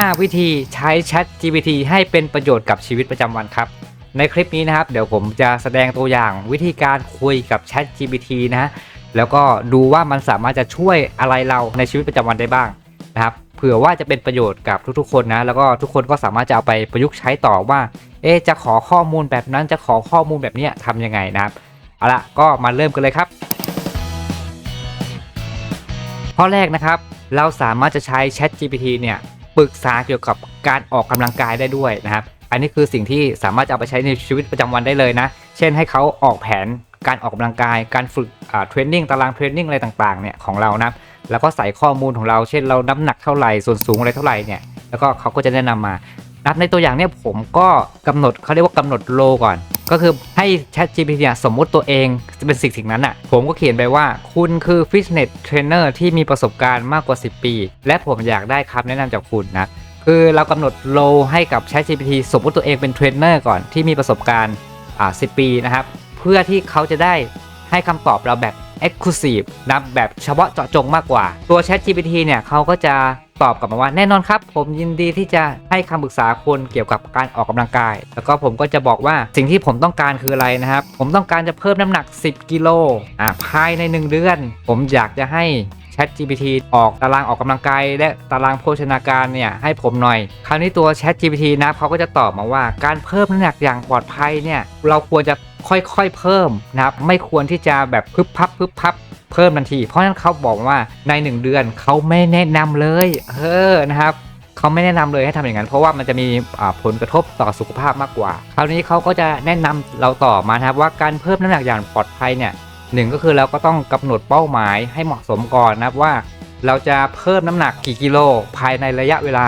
5 วิธีใช้ Chat GPT ให้เป็นประโยชน์กับชีวิตประจำวันครับ ในคลิปนี้นะครับ เดี๋ยวผมจะแสดงตัวอย่างวิธีการคุยกับ Chat GPT นะแล้วก็ดูว่ามันสามารถจะช่วยอะไรเราในชีวิตประจำวันได้บ้างนะครับเผื่อว่าจะเป็นประโยชน์กับทุกๆคนนะ แล้วก็ทุกคนก็สามารถจะเอาไปประยุกต์ใช้ต่อว่า เอ๊จะขอข้อมูลแบบนั้นจะขอข้อมูลแบบนี้ทำยังไงนะครับเอาละก็มาเริ่มกันเลยครับ ข้อแรกนะครับ เราสามารถจะใช้ Chat GPT เนี่ย ปรึกษาเกี่ยวกับการออกกำลังกายได้ด้วยนะครับ อันนี้คือสิ่งที่สามารถจะเอาไปใช้ในชีวิตประจำวันได้เลยนะ เช่นให้เขาออกแผนการออกกำลังกาย การฝึกเทรนนิ่งตารางเทรนนิ่งอะไรต่างๆเนี่ยของเรานะ แล้วก็ใส่ข้อมูลของเรา เช่นเราน้ำหนักเท่าไหร่ ส่วนสูงอะไรเท่าไหร่เนี่ย แล้วก็เขาก็จะแนะนำมา นับในตัวอย่างเนี่ยผมก็กำหนดเขาเรียกว่ากำหนดโลก่อน ก็คือให้ Chat GPT เนี่ยสมมุติตัวเองจะเป็นสิ่งสิ่งนั้นอะ ผมก็เขียนไปว่า คุณคือฟิตเนสเทรนเนอร์ที่มีประสบการณ์มากกว่า 10 ปี และผมอยากได้คำแนะนำจากคุณนะคือเรากำหนดโลให้กับ Chat GPT สมมติตัวเองเป็นเทรนเนอร์ก่อนที่มีประสบการณ์อ่า10 ปีนะครับ เพื่อที่เขาจะได้ให้คำตอบเราแบบ Exclusive นะแบบเฉพาะเจาะจงมากกว่า ตัว Chat GPT เนี่ยเขาก็จะตอบกลับมาว่าแน่นอนครับ ผมยินดีที่จะให้คำปรึกษาคุณเกี่ยวกับการออกกำลังกาย แล้วก็ผมก็จะบอกว่าสิ่งที่ผมต้องการคืออะไรนะครับ ผมต้องการจะเพิ่มน้ำหนัก 10 กิโลอ่าภายใน 1 เดือน ผมอยากจะให้ Chat GPT ออกตารางออกกำลังกายและตารางโภชนาการเนี่ยให้ผมหน่อย คราวนี้ตัว Chat GPT นะเขาก็จะตอบมาว่าการเพิ่มน้ำหนักอย่างปลอดภัยเนี่ยเราควรจะ ค่อยๆเพิ่มนะครับไม่ควรที่จะแบบพึบพับพึบพับเพิ่มทันที เพราะฉะนั้นเขาบอกว่าใน 1 เดือนเขาไม่แนะนำเลยเออนะครับเขาไม่แนะนำเลยให้ทำอย่างนั้น เพราะว่ามันจะมีผลกระทบต่อสุขภาพมากกว่า คราวนี้เขาก็จะแนะนำเราต่อมานะครับว่าการเพิ่มน้ำหนักอย่างปลอดภัยเนี่ยหนึ่งก็คือเราก็ต้องกำหนดเป้าหมายให้เหมาะสมก่อนนะครับว่าเราจะเพิ่มน้ำหนักกี่กิโลภายในระยะเวลา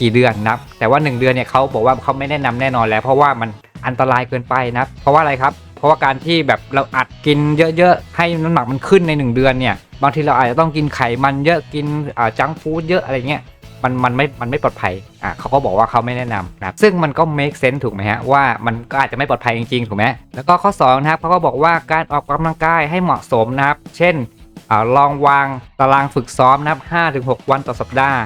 กี่เดือนนะครับแต่ว่า 1 เดือนเนี่ยเขาบอกว่าเขาไม่แนะนำแน่นอนแล้ว เพราะว่ามัน อันตรายเกินไปนะครับเพราะว่าอะไรครับเพราะว่าการที่แบบเราอัดกินเยอะๆให้น้ำหนักมันขึ้นใน 1 เดือนเนี่ยบางทีเราอาจจะต้องกินไขมันเยอะกินจังฟู้ดเยอะอะไรเงี้ยมันมันไม่ มันไม่ปลอดภัย อะเขาก็บอกว่าเขาไม่แนะนำนะครับซึ่งมันก็ make sense ถูกไหมฮะ ว่ามันก็อาจจะไม่ปลอดภัยจริงๆ ถูกไหม แล้วก็ข้อ2นะครับเขาก็บอกว่าการออกกำลังกายให้เหมาะสมนะครับ เช่นอลองวางตารางฝึกซ้อมนะครับ5-6 วันต่อสัปดาห์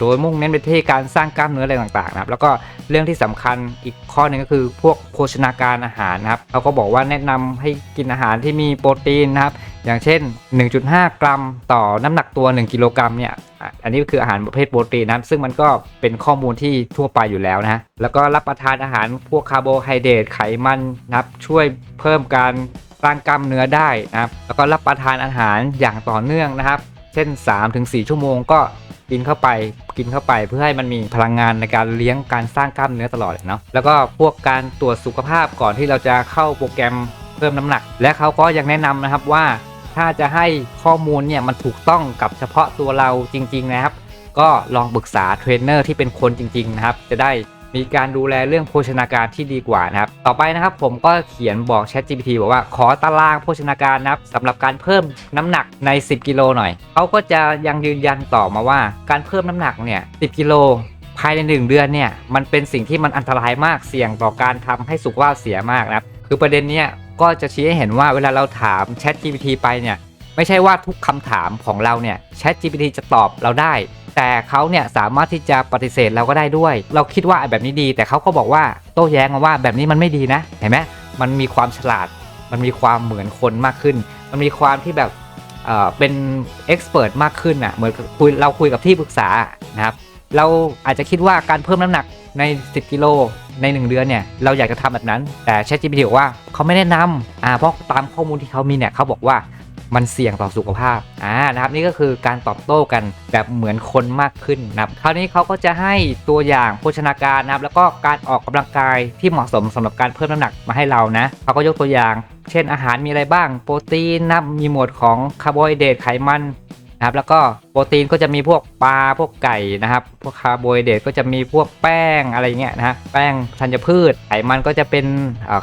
โดยมุ่งเน้นไปที่การสร้างกล้ามเนื้ออะไรต่างๆนะครับแล้วก็เรื่องที่สำคัญอีกข้อหนึ่งก็คือพวกโภชนาการอาหารนะครับเขาก็บอกว่าแนะนำให้กินอาหารที่มีโปรตีนนะครับอย่างเช่น 1.5 กรัม ต่อน้ำหนักตัว 1 กิโลกรัมเนี่ยอันนี้ก็คืออาหารประเภทโปรตีนนะซึ่งมันก็เป็นข้อมูลที่ทั่วไปอยู่แล้วนะฮะแล้วก็รับประทานอาหารพวกคาร์โบไฮเดรตไขมันนะครับช่วยเพิ่มการสร้างกล้ามเนื้อได้นะครับแล้วก็รับประทานอาหารอย่างต่อเนื่องนะครับ เช่น 3-4 ชั่วโมงก็ กินเข้าไปกินเข้าไปเพื่อให้มันมีพลังงานในการเลี้ยงการสร้างกล้ามเนื้อตลอดเนาะแล้วก็พวกการตรวจสุขภาพก่อนที่เราจะเข้าโปรแกรมเพิ่มน้ำหนัก และเขาก็ยังแนะนำนะครับว่าถ้าจะให้ข้อมูลเนี่ยมันถูกต้องกับเฉพาะตัวเราจริง ๆ นะครับ ก็ลองปรึกษาเทรนเนอร์ที่เป็นคนจริง ๆ นะครับ จะได้ มีการดูแลเรื่องโภชนาการที่ดีกว่านะครับ ต่อไปนะครับผมก็เขียนบอก Chat GPT บอกว่าขอตารางโภชนาการนะครับสำหรับการเพิ่มน้ำหนักใน 10 กิโลหน่อยเขาก็จะยังยืนยันต่อมาว่าการเพิ่มน้ำหนักเนี่ย10 กิโลภายใน 1 เดือนเนี่ยมันเป็นสิ่งที่มันอันตรายมากเสี่ยงต่อการทำให้สุขภาพเสียมากนะครับคือประเด็นเนี้ยก็จะชี้ให้เห็นว่าเวลาเราถาม Chat GPT ไปเนี่ยไม่ใช่ว่าทุกคำถามของเราเนี่ย Chat GPT จะตอบเราได้ แต่เขาเนี่ยสามารถที่จะปฏิเสธเราก็ได้ด้วย เราคิดว่าแบบนี้ดี แต่เขาก็บอกว่าโต้แย้งมาว่าแบบนี้มันไม่ดีนะ เห็นไหมมันมีความฉลาด มันมีความเหมือนคนมากขึ้น มันมีความที่แบบเอ่อเป็นเอ็กซ์เพรสมากขึ้นอะเหมือนคุยเราคุยกับที่ปรึกษานะครับเราอาจจะคิดว่าการเพิ่มน้ำหนักใน 10 กิโลใน 1 เดือนเนี่ยเราอยากจะทำแบบนั้น แต่ ChatGPT บอกว่าเขาไม่แนะนำอ่าเพราะตามข้อมูลที่เขามีเนี่ยเขาบอกว่า มันเสี่ยงต่อสุขภาพอ่านะครับนี่ก็คือการตอบโต้กันแบบเหมือนคนมากขึ้นนะครับคราวนี้เขาก็จะให้ตัวอย่างโภชนาการนะครับแล้วก็การออกกำลังกายที่เหมาะสมสำหรับการเพิ่มน้ำหนักมาให้เรานะเขาก็ยกตัวอย่าง เช่นอาหารมีอะไรบ้าง โปรตีนนะมีหมวดของคาร์โบไฮเดรตไขมัน นะครับแล้วก็โปรตีนก็จะมีพวกปลาพวกไก่นะครับ พวกคาร์โบไฮเดรตก็จะมีพวกแป้งอะไรเงี้ยนะฮะแป้งธัญพืช ไขมันก็จะเป็น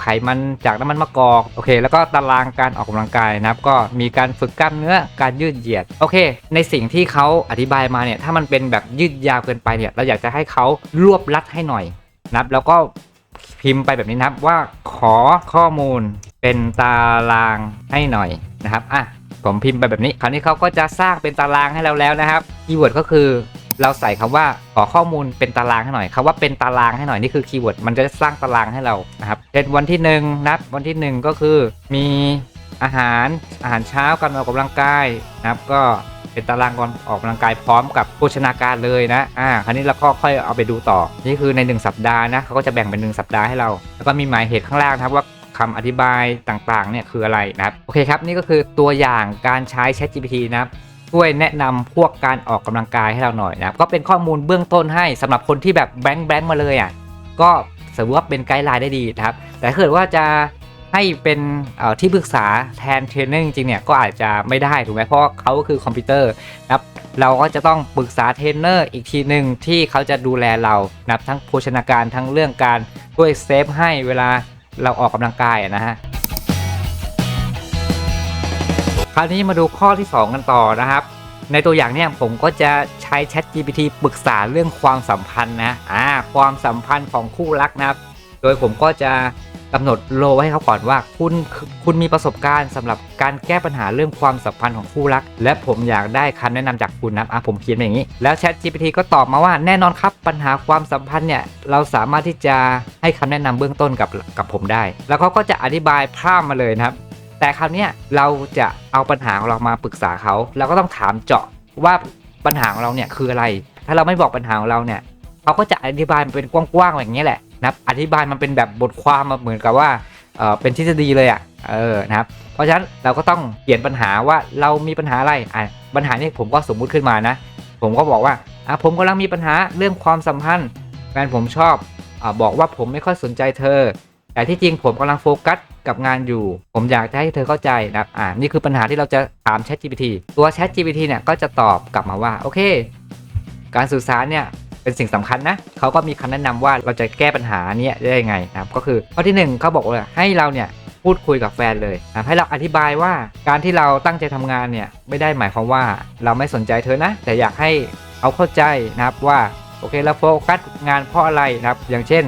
ไขมันจากน้ำมันมะกอกโอเค แล้วก็ตารางการออกกำลังกายนะครับ ก็มีการฝึกกล้ามเนื้อการยืดเหยียดโอเค ในสิ่งที่เขาอธิบายมาเนี่ยถ้ามันเป็นแบบยืดยาวเกินไปเนี่ยเราอยากจะให้เขารวบรัดให้หน่อยนะครับแล้วก็พิมพ์ไปแบบนี้นะครับว่าขอข้อมูลเป็นตารางให้หน่อยนะครับอะ ผมพิมพ์ไปแบบนี้ คราวนี้เขาก็จะสร้างเป็นตารางให้เราแล้วนะครับคีย์เวิร์ดก็คือเราใส่คำว่าขอข้อมูลเป็นตารางให้หน่อยคำว่าเป็นตารางให้หน่อยนี่คือคีย์เวิร์ดมันจะสร้างตารางให้เรานะครับเช่นวันที่หนึ่งนับวันที่หนึ่งก็คือมีอาหารอาหารเช้าการออกกำลังกายนะครับ ก็เป็นตารางก่อนออกกำลังกายพร้อมกับโภชนาการเลยนะอ่าคราวนี้เราก็ค่อยเอาไปดูต่อ นี่คือใน 1 สัปดาห์นะเขาก็จะแบ่งเป็น 1 สัปดาห์ให้เรา แล้วก็มีหมายเหตุข้างล่างนะครับว่า คำอธิบายต่างๆเนี่ยคืออะไรนะครับ โอเคครับ นี่ก็คือตัวอย่างการใช้ ChatGPT นะครับช่วยแนะนำพวกการออกกำลังกายให้เราหน่อยนะครับ ก็เป็นข้อมูลเบื้องต้นให้สำหรับคนที่แบบแบงค์แบงค์มาเลยอะก็สมมติว่าเป็นไกด์ไลน์ได้ดีนะครับ แต่ถ้าเกิดว่าจะให้เป็นที่ปรึกษาแทนเทรนเนอร์จริงๆเนี่ยก็อาจจะไม่ได้ถูกไหมเพราะเขาก็คือคอมพิวเตอร์นะครับเราก็จะต้องปรึกษาเทรนเนอร์อีกทีหนึ่งที่เขาจะดูแลเรานับทั้งโภชนาการทั้งเรื่องการช่วยเซฟให้เวลา เราออกกำลังกายนะฮะคราวนี้มาดูข้อที่ 2 กันต่อนะครับ ในตัวอย่างเนี่ยผมก็จะใช้ Chat GPT ปรึกษาเรื่องความสัมพันธ์นะอ่าความสัมพันธ์ของคู่รักนะครับ โดยผมก็จะ กำหนดโลไว้ให้เขาก่อนว่า คุณคุณมีประสบการณ์สำหรับการแก้ปัญหาเรื่องความสัมพันธ์ของคู่รัก และผมอยากได้คำแนะนำจากคุณนะอะผมเขียนอย่างนี้ แล้ว Chat GPT ก็ตอบมาว่าแน่นอนครับปัญหาความสัมพันธ์เนี่ยเราสามารถที่จะให้คำแนะนำเบื้องต้นกับกับผมได้ แล้วเขาก็จะอธิบายพร่ำมาเลยนะครับ แต่คราวนี้เราจะเอาปัญหาของเรามาปรึกษาเขาเราก็ต้องถามเจาะว่าปัญหาของเราเนี่ยคืออะไร ถ้าเราไม่บอกปัญหาของเราเนี่ยเขาก็จะอธิบายเป็นกว้างๆแบบนี้แหละ นะครับอธิบายมันเป็นแบบบทความมาเหมือนกับว่าเออเป็นทฤษฎีเลยอะ่ะเออนะครับเพราะฉะนั้นเราก็ต้องเขียนปัญหาว่าเรามีปัญหาอะไรอะปัญหานี้ผมก็สมมุติขึ้นมานะ ผมก็บอกว่าอะผมกำลังมีปัญหาเรื่องความสัมพันธ์แฟนผมชอบอบอกว่าผมไม่ค่อยสนใจเธอ แต่ที่จริงผมกำลังโฟกัสกับงานอยู่ ผมอยากจะให้เธอเข้าใจนะครับอ่านี่คือปัญหาที่เราจะถาม Chat GPT ตัว Chat GPT เนี่ยก็จะตอบกลับมาว่าโอเค การสื่อสารเนี่ย เป็นสิ่งสำคัญนะเขาก็มีคำแนะนำว่าเราจะแก้ปัญหาเนี้ยได้ยังไงนะครับก็คือข้อที่หนึ่งเขาบอกว่าให้เราเนี่ยพูดคุยกับแฟนเลยนะให้เราอธิบายว่าการที่เราตั้งใจทำงานเนี่ยไม่ได้หมายความว่าเราไม่สนใจเธอนะ แต่อยากให้เอาเข้าใจนะครับว่าโอเคเราโฟกัสงานเพราะอะไรนะครับ อย่างเช่น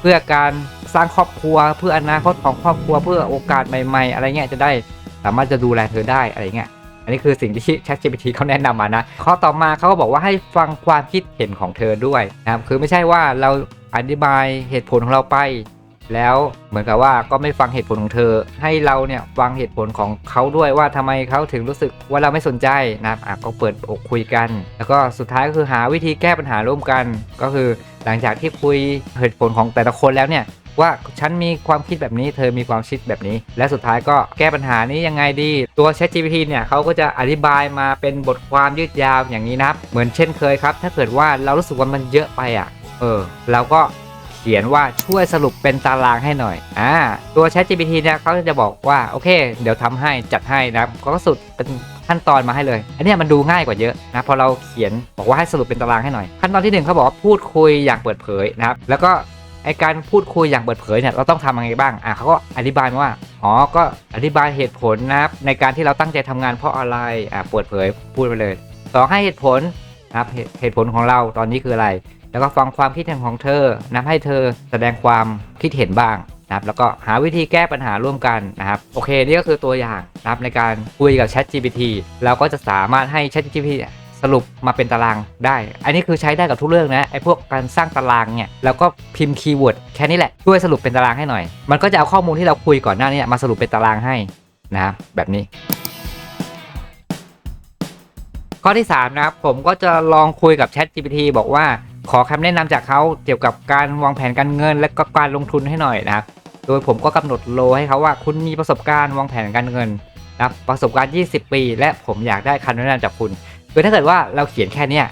เพื่อการสร้างครอบครัวเพื่ออนาคตของครอบครัวเพื่อโอกาสใหม่ ๆ อะไรเงี้ยจะได้สามารถจะดูแลเธอได้อะไรเงี้ย อันนี้คือสิ่งที่ ChatGPT เขาแนะนำมานะ ข้อต่อมาเขาก็บอกว่าให้ฟังความคิดเห็นของเธอด้วยนะครับคือไม่ใช่ว่าเราอธิบายเหตุผลของเราไป แล้วเหมือนกับว่าก็ไม่ฟังเหตุผลของเธอ ให้เราเนี่ยฟังเหตุผลของเขาด้วยว่าทำไมเขาถึงรู้สึกว่าเราไม่สนใจนะครับอะก็เปิดอกคุยกัน แล้วก็สุดท้ายก็คือหาวิธีแก้ปัญหาร่วมกัน ก็คือหลังจากที่คุยเหตุผลของแต่ละคนแล้วเนี่ย ว่าฉันมีความคิดแบบนี้ เธอมีความคิดแบบนี้ และสุดท้ายก็แก้ปัญหานี้ยังไงดี ตัว ChatGPT เนี่ยเขาก็จะอธิบายมาเป็นบทความยืดยาวอย่างนี้นะครับ เหมือนเช่นเคยครับ ถ้าเกิดว่าเรารู้สึกว่ามันเยอะไปอะ เออเราก็เขียนว่าช่วยสรุปเป็นตารางให้หน่อย อ่า ตัว ChatGPT เนี่ยเขาจะบอกว่า โอเค เดี๋ยวทำให้จัดให้นะก็สุดเป็นขั้นตอนมาให้เลย อันนี้มันดูง่ายกว่าเยอะนะพอเราเขียนบอกว่าให้สรุปเป็นตารางให้หน่อย ขั้นตอนที่หนึ่งเขาบอกว่าพูดคุยอย่างเปิดเผยนะครับ แล้วก็ ไอการพูดคุยอย่างเปิดเผยเนี่ยเราต้องทำยังไงบ้างอะเขาก็อธิบายมาว่าอ๋อก็อธิบายเหตุผลนะครับในการที่เราตั้งใจทำงานเพราะอะไรอะเปิดเผยพูดไปเลยสองให้เหตุผลนะครับเหตุเหตุผลของเราตอนนี้คืออะไร แล้วก็ฟังความคิดเห็นของเธอนะให้เธอแสดงความคิดเห็นบ้างนะครับแล้วก็หาวิธีแก้ปัญหาร่วมกันนะครับโอเคนี่ก็คือตัวอย่างนะครับในการคุยกับ Chat GPT เราก็จะสามารถให้ Chat GPT สรุปมาเป็นตารางได้ อันนี้คือใช้ได้กับทุกเรื่องนะไอ้พวกการสร้างตารางเนี่ยเราก็พิมพ์คีย์เวิร์ดแค่นี้แหละช่วยสรุปเป็นตารางให้หน่อย มันก็จะเอาข้อมูลที่เราคุยก่อนหน้านี้มาสรุปเป็นตารางให้นะครับแบบนี้ ข้อที่3นะครับผมก็จะลองคุยกับ Chat GPT บอกว่าขอคำแนะนำจากเขาเกี่ยวกับการวางแผนการเงิน และก็การลงทุนให้หน่อยนะครับโดยผมก็กำหนดโลให้เขาว่าคุณมีประสบการณ์วางแผนการเงินนะประสบการณ์ 20 ปี และผมอยากได้คำแนะนำจากคุณ คือถ้าเกิดว่าเราเขียนแค่เนี้ย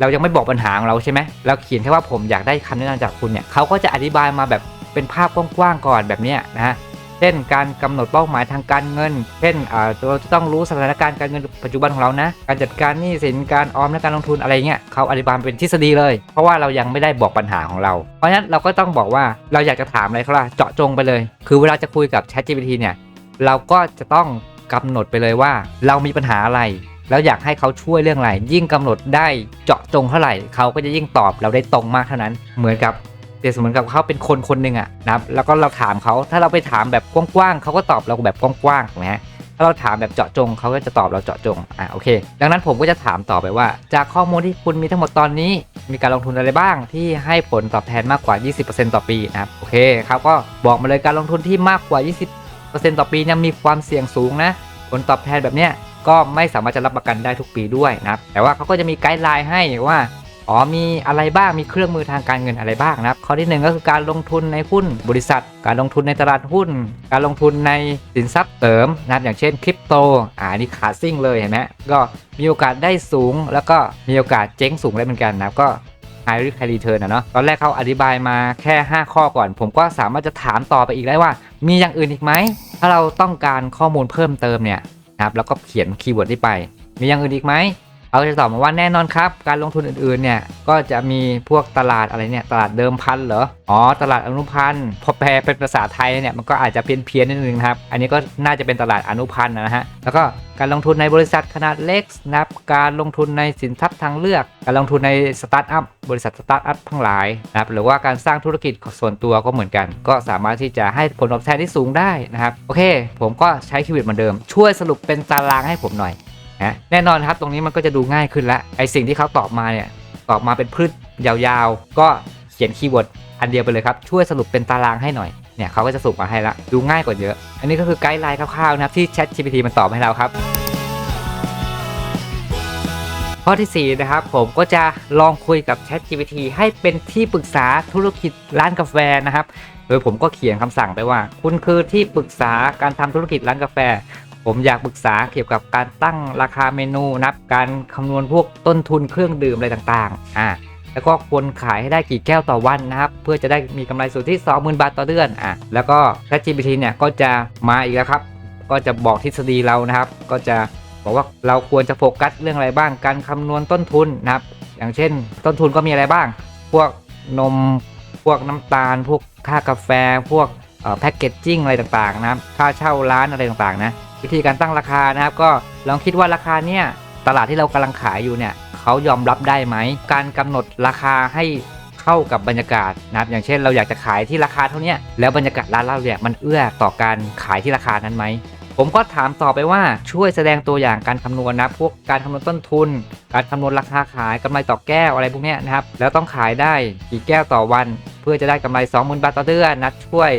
เรายังไม่บอกปัญหาของเราใช่ไหมเราเขียนแค่ว่าผมอยากได้คำแนะนำจากคุณเนี่ยเขาก็จะอธิบายมาแบบเป็นภาพกว้างๆก่อนแบบเนี้ยนะฮะเช่นการกำหนดเป้าหมายทางการเงิน เช่นเราจะต้องรู้สถานการณ์การเงินปัจจุบันของเรานะ การจัดการหนี้สินการออมและการลงทุนอะไรเงี้ยเขาอธิบายเป็นทฤษฎีเลย เพราะว่าเรายังไม่ได้บอกปัญหาของเรา เพราะฉะนั้นเราก็ต้องบอกว่าเราอยากจะถามอะไรเขาล่ะเจาะจงไปเลย คือเวลาจะคุยกับ ChatGPT เนี่ยเราก็จะต้องกำหนดไปเลยว่า เรามีปัญหาอะไร แล้วอยากให้เขาช่วยเรื่องอะไร ยิ่งกำหนดได้เจาะจงเท่าไหร่เขาก็จะยิ่งตอบเราได้ตรงมากเท่านั้น เหมือนกับเปรียบเสมือนกับเขาเป็นคนคนหนึ่งอะนะครับแล้วก็เราถามเขาถ้าเราไปถามแบบกว้างๆเขาก็ตอบเราแบบกว้างๆถูกไหมฮะถ้าเราถามแบบเจาะจงเขาก็จะตอบเราเจาะจงอะโอเค ดังนั้นผมก็จะถามต่อไปว่า จากข้อมูลที่คุณมีทั้งหมดตอนนี้ มีการลงทุนอะไรบ้างที่ให้ผลตอบแทนมากกว่า 20%ต่อปีนะครับโอเคครับก็บอกมาเลยการลงทุนที่มากกว่า 20%ต่อปีเนี่ยมีความเสี่ยงสูงนะผลตอบแทนแบบเนี้ย ก็ไม่สามารถจะรับประกันได้ทุกปีด้วยนะครับแต่ว่าเขาก็จะมีไกด์ไลน์ให้ว่าอ๋อมีอะไรบ้างมีเครื่องมือทางการเงินอะไรบ้างนะครับข้อที่หนึ่งก็คือการลงทุนในหุ้นบริษัท การลงทุนในตลาดหุ้น การลงทุนในสินทรัพย์เสริมนะครับอย่างเช่นคริปโตอ่านนี่ขาซิ่งเลยเห็นไหมก็มีโอกาสได้สูง แล้วก็มีโอกาสเจ๊งสูงได้เหมือนกันนะครับก็ high risk high return นะเนาะตอนแรกเขาอธิบายมาแค่ 5 ข้อก่อน ผมก็สามารถจะถามต่อไปอีกได้ว่า มีอย่างอื่นอีกไหมถ้าเราต้องการข้อมูลเพิ่มเติมเนี่ย นะครับแล้วก็เขียนคีย์เวิร์ดนี้ไป มีอย่างอื่นอีกไหม เขาจะตอบมาว่าแน่นอนครับ การลงทุนอื่นๆเนี่ยก็จะมีพวกตลาดอะไรเนี่ยตลาดเดิมพันเหรออ๋อตลาดอนุพันธ์พอแปลเป็นภาษาไทยเนี่ยมันก็อาจจะเพี้ยนเพี้ยนนิดนึงนะครับ อันนี้ก็น่าจะเป็นตลาดอนุพันธ์นะฮะแล้วก็การลงทุนในบริษัทขนาดเล็กนับ การลงทุนในสินทรัพย์ทางเลือก การลงทุนในสตาร์ทอัพบริษัทสตาร์ทอัพทั้งหลายนะครับหรือว่าการสร้างธุรกิจส่วนตัวก็เหมือนกัน ก็สามารถที่จะให้ผลตอบแทนที่สูงได้นะครับโอเค ผมก็ใช้คีย์เวิร์ดเหมือนเดิม ช่วยสรุปเป็นตารางให้ผมหน่อย นะแน่นอนครับตรงนี้มันก็จะดูง่ายขึ้นละไอสิ่งที่เขาตอบมาเนี่ยตอบมาเป็นพืชยาวๆ ก็เขียนคีย์เวิร์ดอันเดียวไปเลยครับ ช่วยสรุปเป็นตารางให้หน่อยเนี่ยเขาก็จะสรุปมาให้ละดูง่ายกว่าเยอะ อันนี้ก็คือไกด์ไลน์คร่าวๆนะครับที่ Chat GPT มันตอบให้เราครับ ข้อที่ 4 นะครับ ผมก็จะลองคุยกับ Chat GPT ให้เป็นที่ปรึกษาธุรกิจร้านกาแฟนะครับโดยผมก็เขียนคำสั่งไปว่า คุณคือที่ปรึกษาการทำธุรกิจร้านกาแฟ ผมอยากปรึกษาเกี่ยวกับการตั้งราคาเมนูนับการคำนวณพวกต้นทุนเครื่องดื่มอะไรต่างๆ อ่า แล้วก็ควรขายให้ได้กี่แก้วต่อวันนะครับ เพื่อจะได้มีกำไรสุทธิ20,000 บาทต่อเดือน อะ แล้วก็ ChatGPT เนี่ยก็จะมาอีกแล้วครับ ก็จะบอกทฤษฎีเรานะครับ ก็จะบอกว่าเราควรจะโฟกัสเรื่องอะไรบ้าง การคำนวณต้นทุนนะครับ อย่างเช่น ต้นทุนก็มีอะไรบ้าง พวกนม พวกน้ำตาล พวกค่ากาแฟ พวกแพ็กเกจจิ้งอะไรต่างๆนะครับ ค่าเช่าร้านอะไรต่างๆนะ วิธีการตั้งราคานะครับก็ลองคิดว่าราคาเนี่ยตลาดที่เรากำลังขายอยู่เนี่ยเขายอมรับได้ไหม การกำหนดราคาให้เข้ากับบรรยากาศนะครับอย่างเช่นเราอยากจะขายที่ราคาเท่านี้แล้วบรรยากาศร้านเราเนี่ยมันเอื้อต่อการขายที่ราคานั้นไหมผมก็ถามต่อไปว่าช่วยแสดงตัวอย่างการคำนวณนะพวกการคำนวณต้นทุน การคำนวณราคาขายกำไรต่อแก้วอะไรพวกเนี้ยนะครับแล้วต้องขายได้กี่แก้วต่อวัน เพื่อจะได้กำไร 20,000 บาทต่อเดือนนะช่วย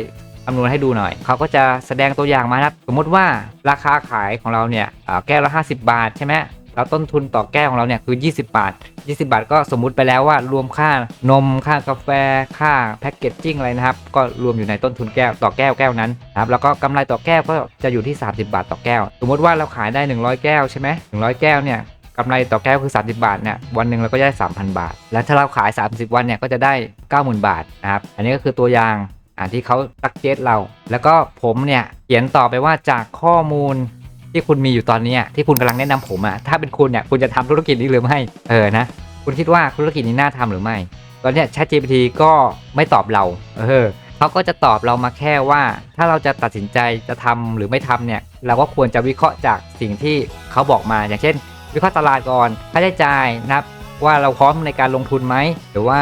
คำนวณให้ดูหน่อย เขาก็จะแสดงตัวอย่างมานะครับสมมติว่าราคาขายของเราเนี่ยแก้วละ 50 บาทใช่ไหมแล้วต้นทุนต่อแก้วของเราเนี่ยคือ 20 บาท 20 บาทก็สมมุติไปแล้วว่ารวมค่านมค่ากาแฟค่าแพ็กเกจจิ้งอะไรนะครับ ก็รวมอยู่ในต้นทุนแก้วต่อแก้วแก้วนั้นนะครับแล้วก็กำไรต่อแก้วก็จะอยู่ที่ 30 บาทต่อแก้ว สมมติว่าเราขายได้ 100 แก้วใช่ไหม100 แก้วเนี่ยกำไรต่อแก้วคือ 30 บาทเนี่ยวันหนึ่งเราก็ได้ 3,000 บาท แล้วถ้าเราขาย 30 วันเนี่ยก็จะได้ 90,000 บาทนะครับอันนี้ก็คือตัวอย่าง อ่าที่เขาตักเจตเรา แล้วก็ผมเนี่ยเขียนต่อไปว่าจากข้อมูลที่คุณมีอยู่ตอนนี้ที่คุณกำลังแนะนำผมอะถ้าเป็นคุณเนี่ยคุณจะทำธุรกิจนี้หรือไม่เออนะคุณคิดว่าธุรกิจนี้น่าทำหรือไม่ตอนเนี้ย ChatGPT ก็ไม่ตอบเรา เออเขาก็จะตอบเรามาแค่ว่า ถ้าเราจะตัดสินใจจะทำหรือไม่ทำเนี่ย เราก็ควรจะวิเคราะห์จากสิ่งที่เขาบอกมา อย่างเช่น วิเคราะห์ตลาดก่อนค่าใช้จ่ายนะครับว่าเราพร้อมในการลงทุนไหมหรือว่า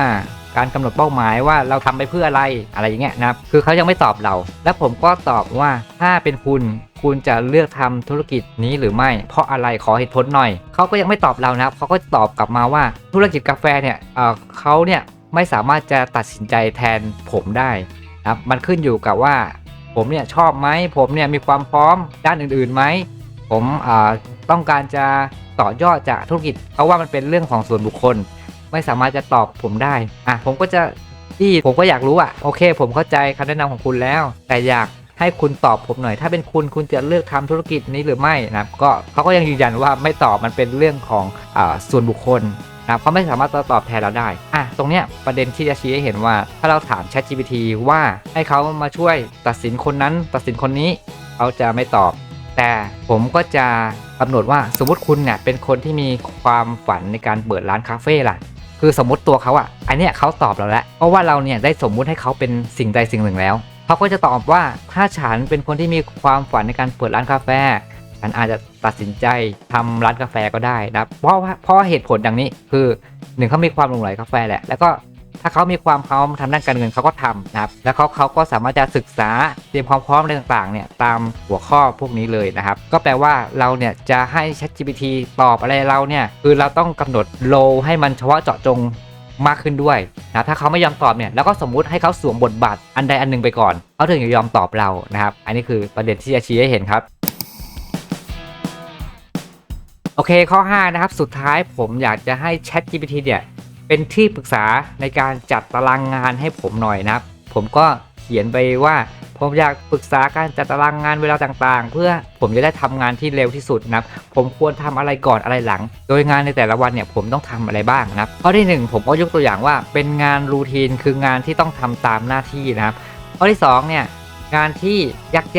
การกำหนดเป้าหมายว่าเราทำไปเพื่ออะไรอะไรอย่างเงี้ยนะครับคือเขายังไม่ตอบเรา และผมก็ตอบว่าถ้าเป็นคุณคุณจะเลือกทำธุรกิจนี้หรือไม่ เพราะอะไรขอเหตุผลหน่อย เขาก็ยังไม่ตอบเรานะครับเขาก็ตอบกลับมาว่าธุรกิจกาแฟเนี่ยเออเขาเนี่ยไม่สามารถจะตัดสินใจแทนผมได้นะครับมันขึ้นอยู่กับว่า ผมเนี่ยชอบไหมผมเนี่ยมีความพร้อมด้านอื่นๆไหมผมอ่าต้องการจะต่อยอดจากธุรกิจเพราะว่ามันเป็นเรื่องของส่วนบุคคล ไม่สามารถจะตอบผมได้ อะผมก็จะที่ผมก็อยากรู้อะโอเค ผมเข้าใจคำแนะนำของคุณแล้ว แต่อยากให้คุณตอบผมหน่อย ถ้าเป็นคุณคุณจะเลือกทำธุรกิจนี้หรือไม่นะครับก็เขาก็ยังยืนยันว่าไม่ตอบมันเป็นเรื่องของอ่าส่วนบุคคลนะเขาไม่สามารถตอบแทนเราได้ อะ ตรงเนี้ยประเด็นที่จะชี้ให้เห็นว่า ถ้าเราถาม ChatGPT ว่าให้เขามาช่วยตัดสินคนนั้น ตัดสินคนนี้เขาจะไม่ตอบ แต่ผมก็จะกำหนดว่าสมมติคุณเนี่ยเป็นคนที่มีความฝันในการเปิดร้านคาเฟ่ล่ะ คือสมมติตัวเขาอะอันเนี้ยเขาตอบเราแล้วเพราะว่าเราเนี่ยได้สมมุติให้เขาเป็นสิ่งใดสิ่งหนึ่งแล้วเขาก็จะตอบว่าถ้าฉันเป็นคนที่มีความฝันในการเปิดร้านกาแฟฉันอาจจะตัดสินใจทำร้านกาแฟก็ได้นะครับเพราะว่าเพราะเหตุผลดังนี้คือหนึ่งเขามีความหลงใหลกาแฟแหละแล้วก็ ถ้าเขามีความพร้อมทางด้านการเงินเขาก็ทำนะครับ แล้วเขาเขาก็สามารถจะศึกษาเตรียมความพร้อมอะไรต่างๆเนี่ยตามหัวข้อพวกนี้เลยนะครับ ก็แปลว่าเราเนี่ยจะให้ ChatGPT ตอบอะไรเราเนี่ยคือเราต้องกำหนดโลให้มันเฉพาะเจาะจงมากขึ้นด้วยนะถ้าเขาไม่ยอมตอบเนี่ยแล้วก็สมมุติให้เขาสวมบทบาทอันใดอันหนึ่งไปก่อนเขาถึงจะยอมตอบเรานะครับ อันนี้คือประเด็นที่จะชี้ให้เห็นครับโอเคข้อ 5 นะครับ สุดท้ายผมอยากจะให้ Chat GPT เนี่ย เป็นที่ปรึกษาในการจัดตารางงานให้ผมหน่อยนะครับ ผมก็เขียนไปว่าผมอยากปรึกษาการจัดตารางงานเวลาต่างๆ เพื่อผมจะได้ทำงานที่เร็วที่สุดนะครับ ผมควรทำอะไรก่อนอะไรหลัง โดยงานในแต่ละวันเนี่ยผมต้องทำอะไรบ้างนะครับข้อที่ 1 ผมก็ยกตัวอย่างว่า เป็นงานรูทีนคืองานที่ต้องทำตามหน้าที่นะครับ ข้อที่2เนี่ยงานที่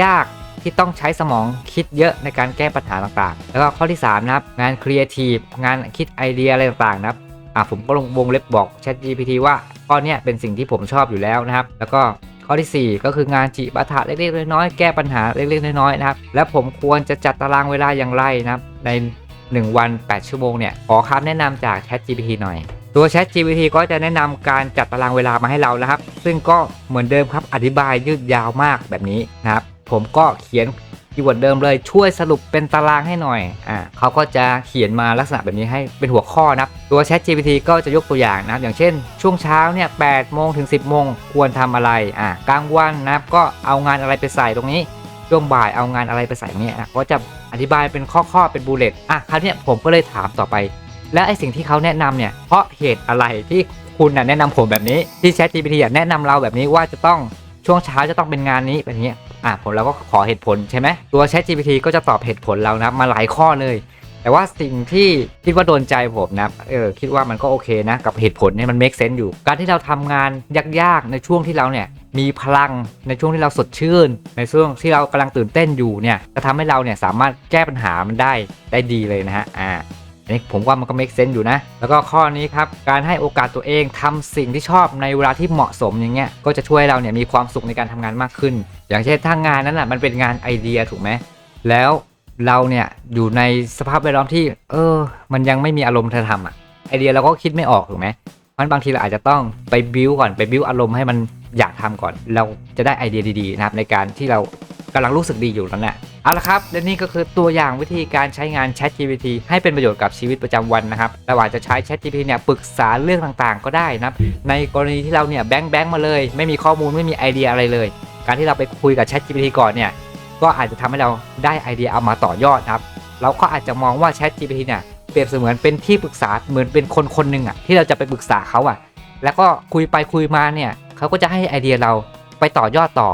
ยากๆที่ต้องใช้สมองคิดเยอะในการแก้ปัญหาต่างๆ แล้วก็ข้อที่3นะครับงานครีเอทีฟงานคิดไอเดียอะไรต่างๆนะครับ อ่าผมก็ลงวงเล็บบอก Chat GPT ว่าข้อเนี้ยเป็นสิ่งที่ผมชอบอยู่แล้วนะครับ แล้วก็ข้อทีสี่ 4 ก็คืองานจิปาถะเล็กๆน้อยๆแก้ปัญหาเล็กๆน้อยๆนะครับ และผมควรจะจัดตารางเวลาอย่างไรนะครับ ใน 1 วัน 8 ชั่วโมงเนี่ยขอคำแนะนำจาก Chat GPT หน่อย ตัว Chat GPT ก็จะแนะนำการจัดตารางเวลามาให้เรานะครับ ซึ่งก็เหมือนเดิมครับอธิบายยืดยาวมากแบบนี้นะครับ ผมก็เขียน คีย์เวิร์ดเดิมเลยช่วยสรุปเป็นตารางให้หน่อยอ่าเขาก็จะเขียนมาลักษณะแบบนี้ให้เป็นหัวข้อนะครับตัว Chat GPT ก็จะยกตัวอย่างนะอย่างเช่น ช่วงเช้าเนี่ย8โมงถึง 10โมงควรทำอะไรอ่ากลางวันนะก็เอางานอะไรไปใส่ตรงนี้ช่วงบ่ายเอางานอะไรไปใส่ตรงนี้นะก็จะอธิบายเป็นข้อๆเป็นบูเลตอะคราวนี้ผมก็เลยถามต่อไป แล้วไอสิ่งที่เขาแนะนำเนี่ยเพราะเหตุอะไรที่คุณนะแนะนำผมแบบนี้ที่ Chat GPT แนะนำเราแบบนี้ว่าจะต้องช่วงเช้าจะต้องเป็นงานนี้แบบนี้ อะผมเราก็ขอเหตุผลใช่ไหมตัว Chat GPT ก็จะตอบเหตุผลเรานะมาหลายข้อเลย แต่ว่าสิ่งที่คิดว่าโดนใจผมนะเออคิดว่ามันก็โอเคนะ กับเหตุผลเนี่ยมัน make sense อยู่ การที่เราทำงานยากๆ ในช่วงที่เราเนี่ยมีพลังในช่วงที่เราสดชื่น ในช่วงที่เรากำลังตื่นเต้นอยู่เนี่ยจะทำให้เราเนี่ยสามารถแก้ปัญหามันได้ได้ดีเลยนะฮะอ่า อันนี้ผมว่ามันก็ make s e n s อยู่นะ แล้วก็ข้อนี้ครับ การให้โอกาสตัวเองทำสิ่งที่ชอบในเวลาที่เหมาะสมอย่างเงี้ย ก็จะช่วยเราเนี่ยมีความสุขในการทำงานมากขึ้น อย่างเช่นถ้างานนั้นอะมันเป็นงานไอเดียถูกไหม แล้วเราเนี่ยอยู่ในสภาพแวดล้อมที่ เออ มันยังไม่มีอารมณ์เธอทำอะ ไอเดียเราก็คิดไม่ออกถูกไหมเพราะฉะนั้นบางทีเราอาจจะต้องไปบิวก่อนไปบิวอารมณ์ให้มันอยากทำก่อน เราจะได้ไอเดียดีๆนะครับในการที่เรา กำลังรู้สึกดีอยู่แล้วน่ะเอาละครับ และนี่ก็คือตัวอย่างวิธีการใช้งาน Chat GPT ให้เป็นประโยชน์กับชีวิตประจำวันนะครับเราอาจจะใช้ Chat GPT เนี่ยปรึกษาเรื่องต่างๆ ก็ได้นะในกรณีที่เราเนี่ยแบงค์แบงค์มาเลย ไม่มีข้อมูลไม่มีไอเดียอะไรเลย การที่เราไปคุยกับ Chat GPT ก่อนเนี่ยก็อาจจะทำให้เราได้ไอเดียเอามาต่อยอดนะครับเราก็อาจจะมองว่า Chat GPT เนี่ยเปรียบเสมือนเป็นที่ปรึกษาเหมือนเป็นคนคนหนึ่งอะที่เราจะไปปรึกษาเขาอะแล้วก็คุยไปคุยมาเนี่ยเขาก็จะให้ไอเดียเราไปต่อยอดต่อ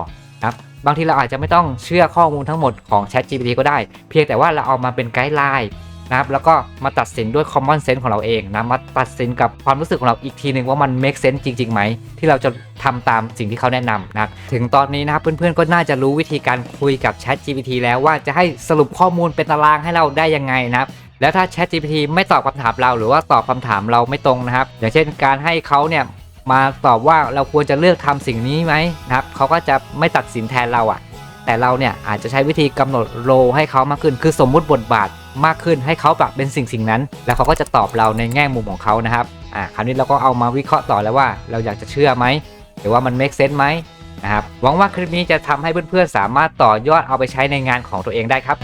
บางทีเราอาจจะไม่ต้องเชื่อข้อมูลทั้งหมดของ Chat GPT ก็ได้ เพียงแต่ว่าเราเอามาเป็นไกด์ไลน์นะครับแล้วก็มาตัดสินด้วย common sense ของเราเองนะมาตัดสินกับความรู้สึกของเราอีกทีหนึ่งว่ามัน make sense จริงๆไหม ที่เราจะทำตามสิ่งที่เขาแนะนำนะครับถึงตอนนี้นะครับเพื่อนๆก็น่าจะรู้วิธีการคุยกับ Chat GPT แล้วว่าจะให้สรุปข้อมูลเป็นตารางให้เราได้ยังไงนะครับแล้วถ้า Chat GPT ไม่ตอบคำถามเราหรือว่าตอบคำถามเราไม่ตรงนะครับ อย่างเช่นการให้เขาเนี่ย มาตอบว่าเราควรจะเลือกทำสิ่งนี้ไหมนะครับเขาก็จะไม่ตัดสินแทนเราอะ่ะ แต่เราเนี่ยอาจจะใช้วิธีกำหนดโรให้เขามากขึ้น คือสมมุติบทบาทมากขึ้นให้เขาแบบเป็นสิ่งสิ่งนั้น แล้วเขาก็จะตอบเราในแง่มุมของเขานะครับอ่าคราวนี้เราก็เอามาวิเคราะห์ต่อแล้วว่า เราอยากจะเชื่อไหมหรือว่ามัน make sense ไหมนะครับหวังว่าคลิปนี้จะทำให้เพื่อนๆสามารถต่อยอดเอาไปใช้ในงานของตัวเองได้ครับ